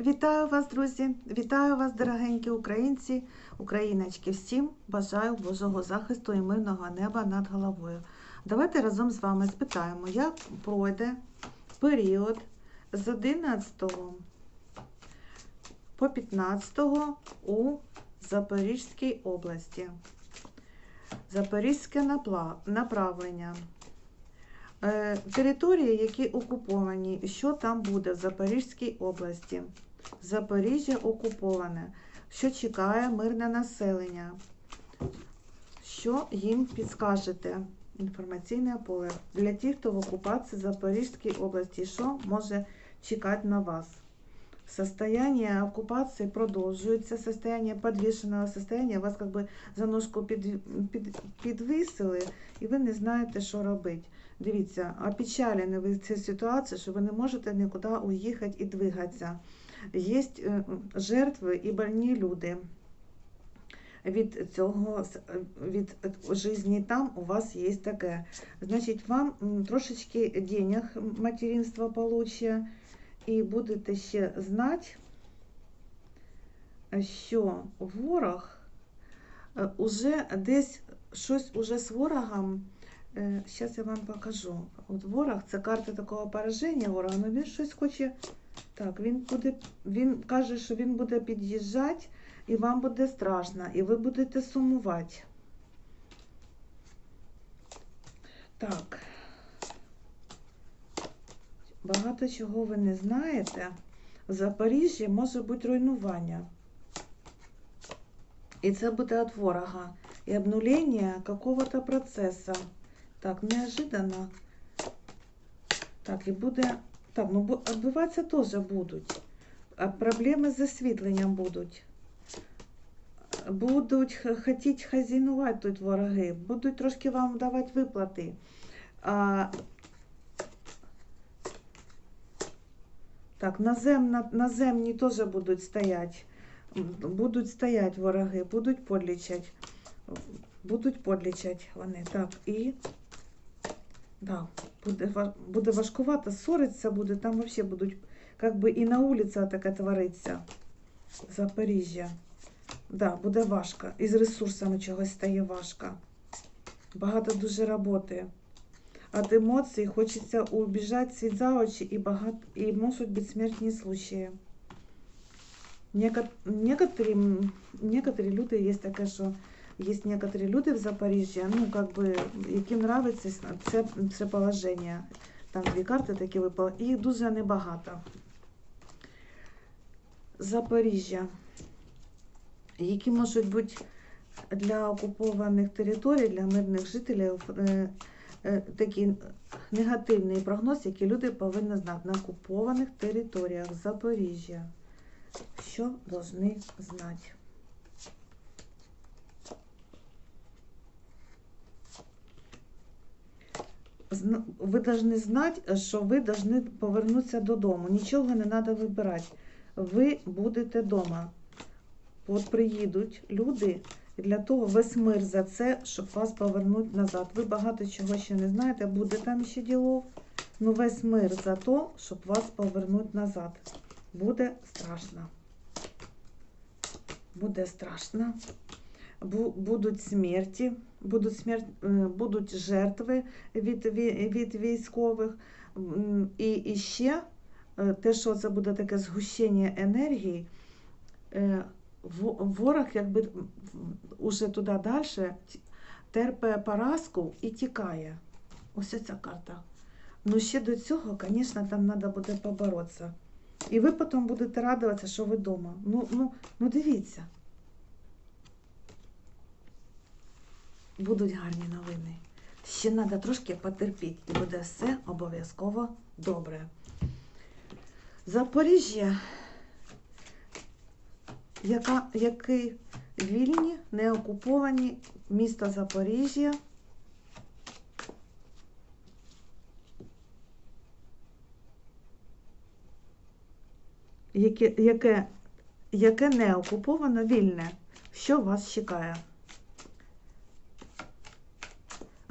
Вітаю вас, друзі! Вітаю вас, дорогенькі українці, україночки. Всім бажаю Божого захисту і мирного неба над головою. Давайте разом з вами спитаємо, як пройде період з 11 по 15 у Запорізькій області. Запорізьке направлення. Е, Території, які окуповані, що там буде в Запорізькій області? Запоріжжя окуповане. Що чекає мирне населення? Що їм підскажете? Інформаційне поле. Для тих, хто в окупації Запорізькій області, що може чекати на вас? Состояние оккупации продовжується, состояние подвішеного состояния, вас как бы за ножку під, під, підвисили, і ви не знаєте, що робити. Дивіться, опечалені ви цією ситуацією, що ви не можете нікуди уїхати і двигатися. Є е, жертви і больні люди. Від цього від житті там у вас є таке. Значить, вам трошечки денег материнства получше, і будете ще знати, що ворог е, уже десь щось уже з ворогом. Зараз я вам покажу. От ворог це карта такого пораження ворога, але він щось хоче. Так, він буде, він каже, що він буде під'їжджати, і вам буде страшно, і ви будете сумувати. Так. Багато чого ви не знаєте. В Запоріжжі може бути руйнування. І це буде від ворога. І обнулення какого-то процесу. Так, неожиданно. Так, і буде. Так, ну відбуватися теж будуть. А проблеми з освітленням будуть. Будуть хотіть хазінувати тут вороги, будуть трошки вам давати виплати. А, так, наземна, наземні теж будуть стояти. Будуть стояти вороги, будуть подлічать. Будуть подлічать вони. Так, і да, буде, буде важкувато, ссориться буде, там взагалі будуть, як би і на вулиці таке твориться. Запоріжжя. Да, буде важко. І з ресурсами чогось стає важко. Багато дуже роботи. От емоцій хочеться убіжати світ за очі і багато і можуть бути смертні случаї. Некоторі, люди є таке, що є некоторі люди в Запоріжжі, ну, как би, яким нравиться це, це положення. Там дві карти такі випали, їх дуже небагато. Запоріжжя. Які можуть бути для окупованих територій, для мирних жителів е, е, такий негативний прогноз, який люди повинні знати на окупованих територіях Запоріжжя. Що повинні знати? Ви повинні знати, що ви повинні повернутися додому. Нічого не треба вибирати. Ви будете вдома. От приїдуть люди, і для того весь мир за це, щоб вас повернути назад. Ви багато чого ще не знаєте, буде там ще ділов. Ну весь мир за те, щоб вас повернути назад. Буде страшно. Буде страшно. Бу- Будуть смерті, будуть, смерть, е, будуть жертви від, від військових. І, і ще е, те, що це буде таке згущення енергії, е, ворог якби уже туди далі терпе поразку і тікає. Ось ця карта. Ну ще до цього, звісно, там треба буде поборотися. І ви потім будете радуватися, що ви вдома. Ну, ну, ну дивіться. Будуть гарні новини. Ще треба трошки потерпіти, і буде все обов'язково добре. Запоріжжя, яка, який вільні, не окуповані місто Запоріжжя. Яке, яке, яке не окуповано, вільне. Що вас чекає?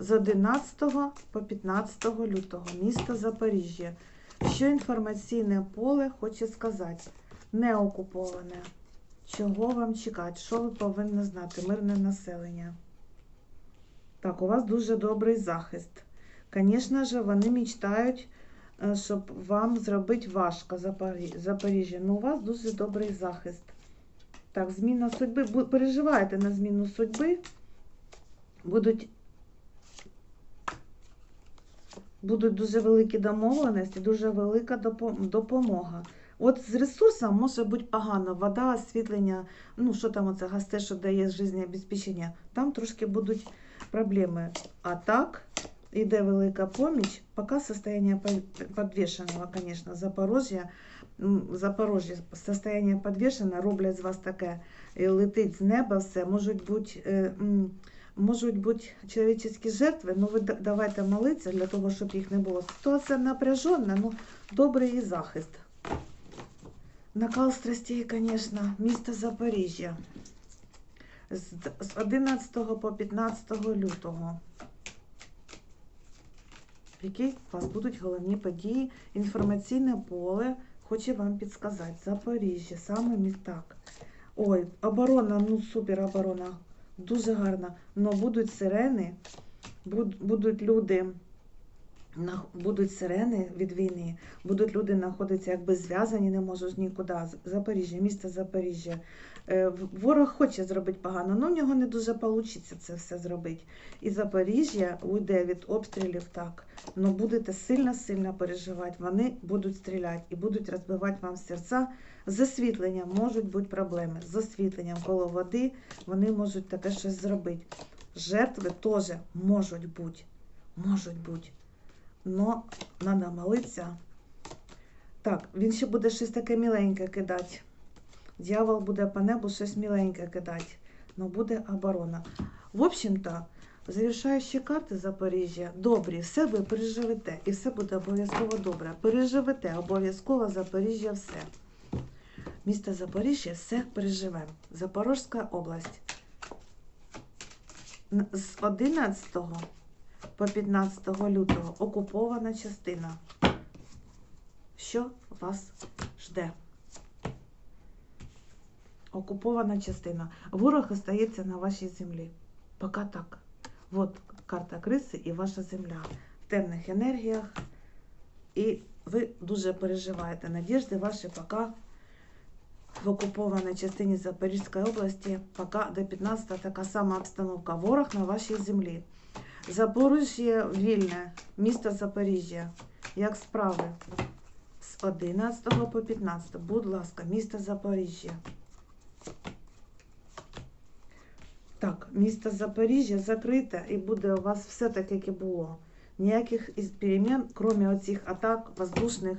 З 11 по 15 лютого місто Запоріжжя. Що інформаційне поле хоче сказати? не окуповане. Чого вам чекати? Що ви повинні знати? Мирне населення. Так, у вас дуже добрий захист. Звісно ж, вони мечтають, е, щоб вам зробити важко Запоріжжя. Ну, у вас дуже добрий захист. Так, зміна судьби. Переживаєте на зміну судьби. Будуть, будуть дуже великі домовленості, дуже велика допомога. От з ресурсом може бути погано. Вода, освітлення, ну що там оце гасте, що дає життєобезпечення. Там трошки будуть проблеми. А так, іде велика поміч. Поки состояние подвешеного, конечно, Запорожжя. Запорожжя состояние подвешене, роблять з вас таке, летить з неба все. Можуть бути, м, можуть бути чоловічі жертви, ну ви давайте молитися для того, щоб їх не було. Ситуація напряжена, ну добрий і захист. Накал страстей, звісно, місто Запоріжжя. З з 11 по 15 лютого. Які у вас будуть головні події? Інформаційне поле хоче вам підсказати. Запоріжжя, саме так. Ой, оборона, ну супер оборона. Дуже гарна. Но будуть сирени, буд- будуть люди, будуть сирени від війни, будуть люди знаходитися якби зв'язані, не можуть нікуди. Запоріжжя, місто Запоріжжя. Е, Ворог хоче зробити погано, але в нього не дуже вийде це все зробити. І Запоріжжя уйде від обстрілів так. але будете сильно-сильно переживати. Вони будуть стріляти і будуть розбивати вам серця. З освітленням можуть бути проблеми. З освітленням коло води вони можуть таке щось зробити. Жертви теж можуть бути. Можуть бути. Но треба молитися. Так, він ще буде щось таке міленьке кидати. Дьявол буде по небу щось міленьке кидати. Но буде оборона. В общем-то, завершаючі карти Запоріжжя добрі, все ви переживете, і все буде обов'язково добре. Переживете обов'язково Запоріжжя все. Місто Запоріжжя все переживе. Запорізька область. З 11 по 15 лютого окупована частина. Що вас жде? Окупована частина. Ворог остається на вашій землі. Поки так. От карта криси і ваша земля в темних енергіях. І ви дуже переживаєте. Надіжди ваші поки в окупованій частині Запорізької області, поки до 15 така сама обстановка. Ворог на вашій землі. Запоріжжя вільне, місто Запоріжжя. Як справи? З 11 по 15. Будь ласка, місто Запоріжжя. Так, місто Запоріжжя закрите і буде у вас все так, як і було. Ніяких із перемін, крім оцих атак воздушних,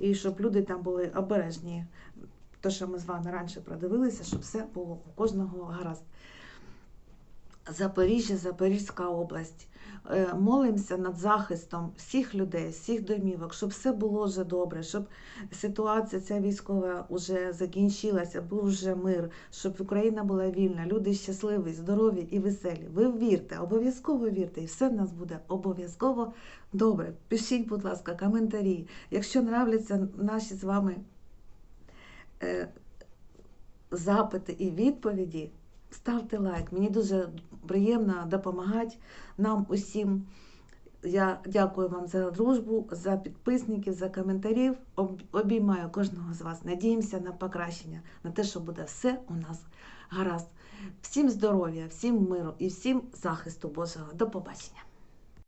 і щоб люди там були обережні. То, що ми з вами раніше продивилися, щоб все було у кожного гаразд. Запоріжжя, Запорізька область. Е, Молимося над захистом всіх людей, всіх домівок, щоб все було вже добре, щоб ситуація ця військова вже закінчилася, був вже мир, щоб Україна була вільна, люди щасливі, здорові і веселі. Ви вірте, обов'язково вірте, і все в нас буде обов'язково добре. Пишіть, будь ласка, коментарі. Якщо нравляться наші з вами е, запити і відповіді, ставте лайк. Мені дуже приємно допомагати нам усім. Я дякую вам за дружбу, за підписників, за коментарів. Обіймаю кожного з вас. Надіємося на покращення, на те, що буде все у нас гаразд. Всім здоров'я, всім миру і всім захисту Божого. До побачення.